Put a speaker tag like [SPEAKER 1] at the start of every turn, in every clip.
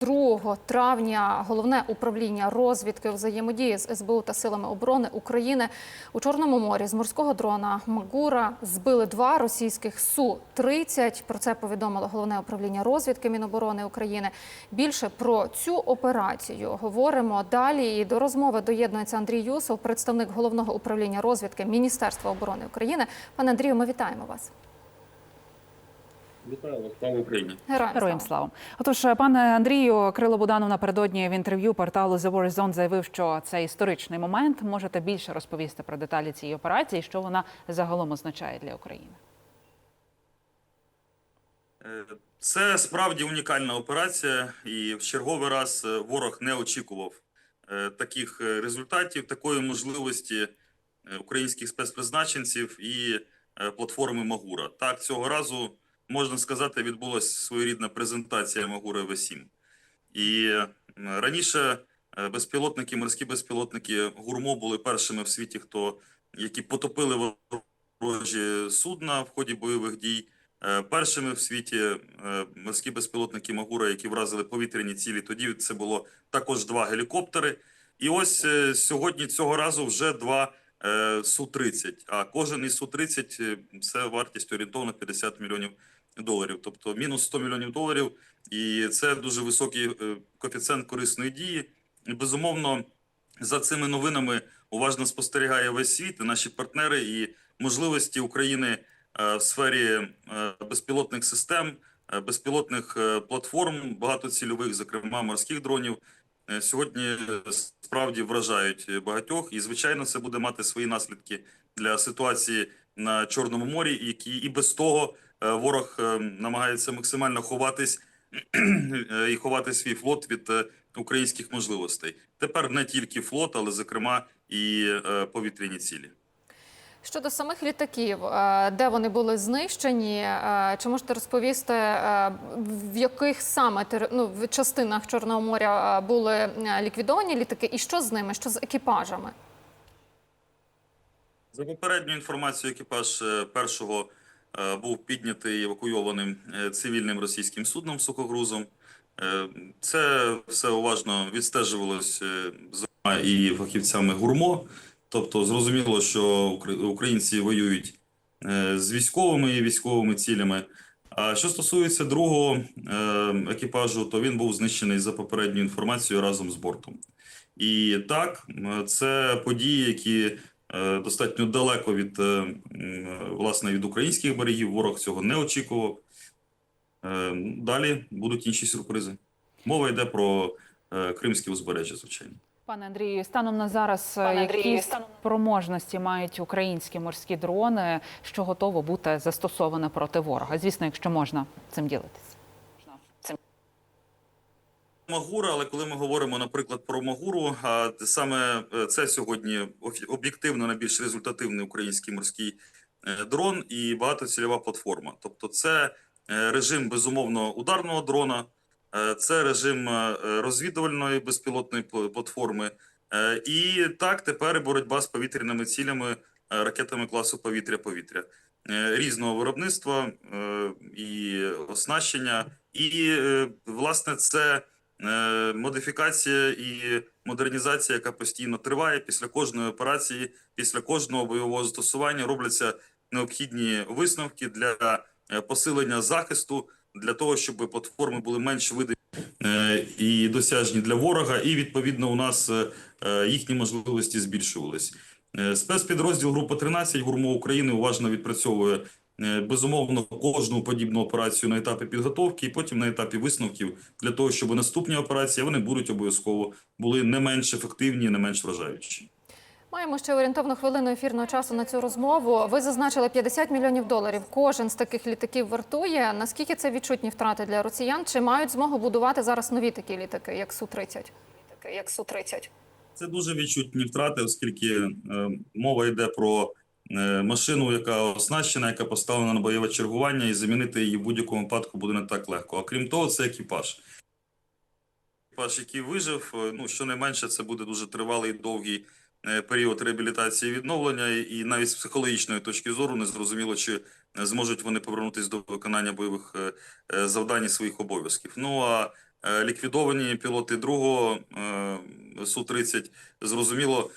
[SPEAKER 1] 2 травня головне управління розвідки взаємодії з СБУ та силами оборони України у Чорному морі з морського дрона Магура збили два російських су 30 Про це повідомило головне управління розвідки Міноборони України. Більше про цю операцію говоримо далі. І до розмови доєднується Андрій Юсов, представник головного управління розвідки Міністерства оборони України. Пане Андрію, ми вітаємо вас.
[SPEAKER 2] Вітаю вас, слава Україні.
[SPEAKER 1] Героям
[SPEAKER 3] Героям
[SPEAKER 1] слава.
[SPEAKER 3] слава. Отож, пане Андрію, Крило Буданов напередодні в інтерв'ю порталу The War Zone заявив, що це історичний момент. Можете більше розповісти про деталі цієї операції, що вона загалом означає для України.
[SPEAKER 2] Е, Це справді унікальна операція, і в черговий раз е, ворог не очікував е, таких результатів, такої можливості українських спецпризначенців і платформи Магура. Так, цього разу можна сказати, відбулася своєрідна презентація Магура В7. І раніше е, безпілотники, морські безпілотники Гурмо були першими в світі, хто які потопили ворожі судна в ході бойових дій. Е, Першими в світі е, морські безпілотники Магура, які вразили повітряні цілі. Тоді це було також два гелікоптери. І ось сьогодні цього разу вже два е, Су-30. А кожен із Су-30 е, це вартість орієнтовно 50 мільйонів доларів, тобто мінус 100 мільйонів доларів. І це дуже високий е, коефіцієнт корисної дії. Безумовно, за цими новинами уважно спостерігає весь світ наші партнери і можливості України е, в сфері е, безпілотних систем, безпілотних платформ, багатоцільових, зокрема морських дронів. Сьогодні справді вражають багатьох, і звичайно, це буде мати свої наслідки для ситуації на Чорному морі, які і без того е, ворог е, намагається максимально ховатись е, і ховати свій флот від українських можливостей. Тепер не тільки флот, але зокрема і повітряні цілі.
[SPEAKER 1] Щодо самих літаків, де вони були знищені, чи можете розповісти, в яких саме ну, в частинах Чорного моря були ліквідовані літаки, і що з ними, що з екіпажами?
[SPEAKER 2] За попередньою інформацією, екіпаж е, першого е, був піднятий евакуйованим е, цивільним російським судном сухогрузом. Це все уважно відстежувалось, зокрема, і фахівцями ГУРМО. Тобто, зрозуміло, що українці воюють з військовими і військовими цілями. А що стосується другого екіпажу, то він був знищений за попередньою інформацією разом з бортом. І так, це події, які достатньо далеко від е, власне від українських берегів. Ворог цього не очікував. Е, Далі будуть інші сюрпризи. Мова йде про е, Кримське узбережжя, звичайно.
[SPEAKER 3] Пане Андрію, станом на зараз, е,
[SPEAKER 4] Пане
[SPEAKER 3] які
[SPEAKER 4] Андрію, станом-
[SPEAKER 3] спроможності мають українські морські дрони, що готово бути застосоване проти ворога? Звісно, якщо можна цим ділитись.
[SPEAKER 2] Магура, але коли ми говоримо, наприклад, про Магуру, а саме е, це сьогодні об'єктивно найбільш результативний український морський е, дрон і багатоцільова платформа. Тобто, це е, режим безумовно ударного дрона, це режим розвідувальної безпілотної платформи. І так тепер боротьба з повітряними цілями, ракетами класу повітря-повітря різного виробництва і оснащення, і власне це модифікація і модернізація, яка постійно триває після кожної операції, після кожного бойового застосування робляться необхідні висновки для е, посилення захисту, для того, щоб платформи були менш видимі е, і досяжні для ворога, і відповідно у нас е, е, їхні можливості збільшувались. Е, Спецпідрозділ Група 13 ГУРМО України уважно відпрацьовує е, безумовно кожну подібну операцію на етапі підготовки і потім на етапі висновків для того, щоб наступні операції вони будуть обов'язково були не менш ефективні, не менш вражаючі.
[SPEAKER 1] Маємо ще орієнтовну хвилину ефірного часу на цю розмову. Ви зазначили 50 мільйонів доларів. Кожен з таких літаків вартує. Наскільки це відчутні втрати для росіян? Чи мають змогу будувати зараз нові такі літаки, як Су 30
[SPEAKER 4] Таке, як Су-30.
[SPEAKER 2] Це дуже відчутні втрати, оскільки е, мова йде про е, машину, яка оснащена, яка поставлена на бойове чергування, і замінити її в будь-якому випадку буде не так легко. А крім того, це екіпаж. Екіпаж, який вижив, е, ну щонайменше, це буде дуже тривалий і довгий е, період реабілітації і відновлення, і навіть з психологічної точки зору не зрозуміло, чи е, зможуть вони повернутися до виконання бойових е, е, завдань і своїх обов'язків. Ну а е, ліквідовані пілоти другого е, Су-30, зрозуміло, е,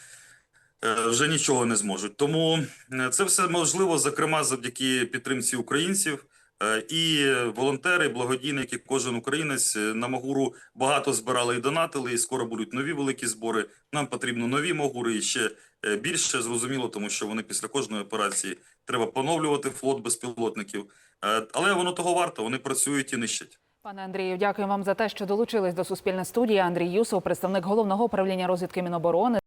[SPEAKER 2] вже нічого не зможуть. Тому е, це все можливо, зокрема, завдяки підтримці українців. Е, І волонтери, благодійники, кожен українець е, на Магуру багато збирали і донатили. І скоро будуть нові великі збори. Нам потрібно нові Магури і ще е, більше зрозуміло, тому що вони після кожної операції треба поновлювати флот безпілотників. Е, Але воно того варто. Вони працюють і нищать.
[SPEAKER 3] Пане Андрію, дякую вам за те, що долучились до Суспільної студії. Андрій Юсов, представник головного управління розвідки Міноборони.